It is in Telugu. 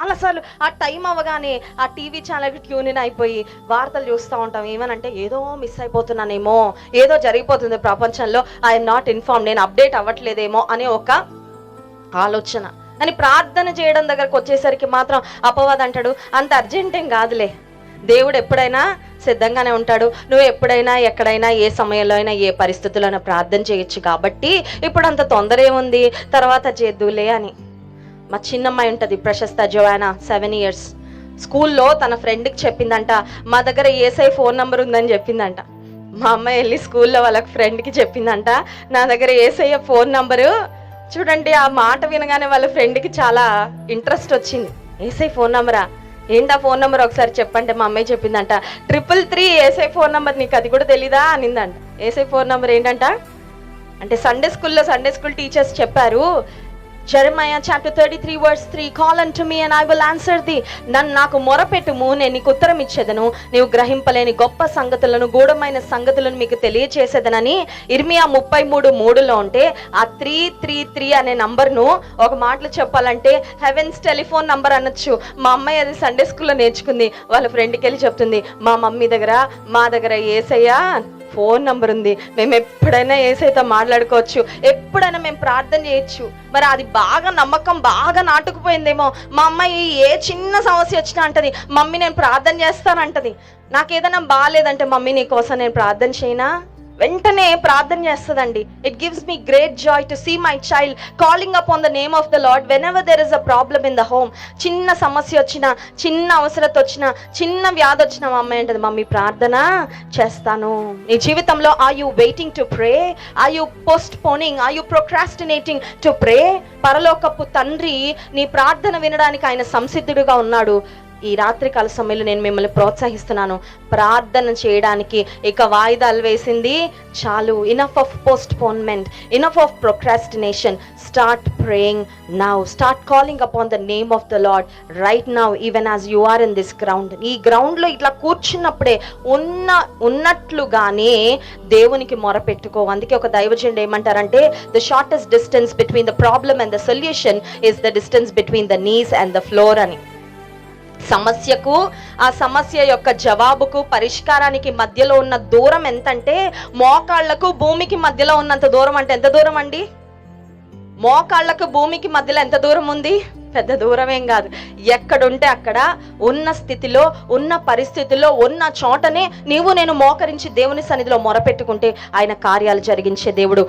చాలాసార్లు ఆ టైం అవ్వగానే ఆ టీవీ ఛానల్కి ట్యూనిన్ అయిపోయి వార్తలు చూస్తూ ఉంటాం. ఏమనంటే ఏదో మిస్ అయిపోతున్నానేమో ఏదో జరిగిపోతుంది ప్రపంచంలో ఐఎమ్ నాట్ ఇన్ఫార్మ్ నేను అప్డేట్ అవ్వట్లేదేమో అనే ఒక ఆలోచన. అని ప్రార్థన చేయడం దగ్గరకు వచ్చేసరికి మాత్రం అపవాదం అంటాడు అంత అర్జెంట్ ఏం కాదులే. దేవుడు ఎప్పుడైనా సిద్ధంగానే ఉంటాడు. నువ్వు ఎప్పుడైనా ఎక్కడైనా ఏ సమయంలో అయినా ఏ పరిస్థితుల్లో ప్రార్థన చేయొచ్చు కాబట్టి ఇప్పుడు అంత తొందర ఏముంది? తర్వాత చేద్దులే అని. మా చిన్నమ్మాయి ఉంటుంది ప్రశస్త జోయానా సెవెన్ ఇయర్స్ స్కూల్లో తన ఫ్రెండ్కి చెప్పిందంట మా దగ్గర ఏసఐ ఫోన్ నెంబర్ ఉందని చెప్పిందంట. మా అమ్మాయి వెళ్ళి స్కూల్లో వాళ్ళ ఫ్రెండ్కి చెప్పిందంట నా దగ్గర ఏసఐ ఫోన్ నెంబరు. చూడండి ఆ మాట వినగానే వాళ్ళ ఫ్రెండ్కి చాలా ఇంట్రెస్ట్ వచ్చింది. ఏసఐ ఫోన్ నెంబరా? ఏంటా ఫోన్ నెంబర్ ఒకసారి చెప్పండి మా అమ్మాయి చెప్పిందంట. ట్రిపుల్ త్రీ ఏసఐ ఫోన్ నెంబర్ నీకు అది కూడా తెలీదా అనిందంట. ఏసఐ ఫోన్ నెంబర్ ఏంటంట? అంటే సండే స్కూల్లో సండే స్కూల్ టీచర్స్ చెప్పారు Jeremiah chapter thirty three words three call and to me and I will answer the నన్ను నాకు మొరపెట్టుము నేను నీకు ఉత్తరం ఇచ్చేదను నీవు గ్రహింపలేని గొప్ప సంగతులను గూఢమైన సంగతులను మీకు తెలియచేసేదనని ఇర్మియా ముప్పై మూడు మూడులో ఉంటే ఆ త్రీ త్రీ త్రీ అనే నంబర్ను ఒక మాటలు చెప్పాలంటే హెవెన్స్ టెలిఫోన్ నంబర్ అనొచ్చు. మా అమ్మాయి అది సండే స్కూల్లో నేర్చుకుంది. వాళ్ళ ఫ్రెండ్కి వెళ్ళి చెప్తుంది. మా మమ్మీ దగ్గర మా దగ్గర ఏసయ్యా ఫోన్ నంబర్ ఉంది. మేము ఎప్పుడైనా ఏసైతే మాట్లాడుకోవచ్చు. ఎప్పుడైనా మేము ప్రార్థన చేయొచ్చు. మరి అది బాగా నమ్మకం బాగా నాటుకుపోయిందేమో. మా అమ్మాయి ఏ చిన్న సమస్య వచ్చినా అంటది మమ్మీ నేను ప్రార్థన చేస్తానంటది. నాకు ఏదైనా బాగాలేదంటే మమ్మీ నీ కోసం నేను ప్రార్థన చేయనా? వెంటనే ప్రార్థన చేస్తుందండి. It gives me great joy to see my child calling upon the name of the lord whenever there is a problem in the home చిన్న సమస్య వచ్చినా చిన్న అవసరత వచ్చినా చిన్న వ్యాధి వచ్చినా మా అమ్మాయి అంటది మమ్మీ ప్రార్థన చేస్తాను. నీ జీవితంలో I you waiting to pray are you postponing I you procrastinating to pray పరలోకపు తండ్రి నీ ప్రార్థన వినడానికి ఆయన సంసిద్ధుడుగా ఉన్నాడు. ఈ రాత్రికాల సమయంలో నేను మిమ్మల్ని ప్రోత్సహిస్తున్నాను. ప్రార్థన చేయడానికి ఇక వాయిదాలు వేసింది చాలు. Enough of postponement enough of procrastination start praying now start calling upon the name of the lord right now even as you are in this ground ఈ గ్రౌండ్లో ఇట్లా కూర్చున్నప్పుడే ఉన్న ఉన్నట్లుగానే దేవునికి మొరపెట్టుకో. అందుకే ఒక దైవజనుడు ఏమంటారంటే the shortest distance between the problem and the solution is the distance between the knees and the floor అని. సమస్యకు ఆ సమస్య యొక్క జవాబుకు పరిష్కారానికి మధ్యలో ఉన్న దూరం ఎంతంటే మోకాళ్ళకు భూమికి మధ్యలో ఉన్నంత దూరం అంటే ఎంత దూరం అండి? మోకాళ్ళకు భూమికి మధ్యలో ఎంత దూరం ఉంది? పెద్ద దూరం ఏం కాదు. ఎక్కడుంటే అక్కడ ఉన్న స్థితిలో ఉన్న పరిస్థితిలో ఉన్న చోటనే నీవు నేను మోకరించి దేవుని సన్నిధిలో మొరపెట్టుకుంటే ఆయన కార్యాలు జరిగించే దేవుడు.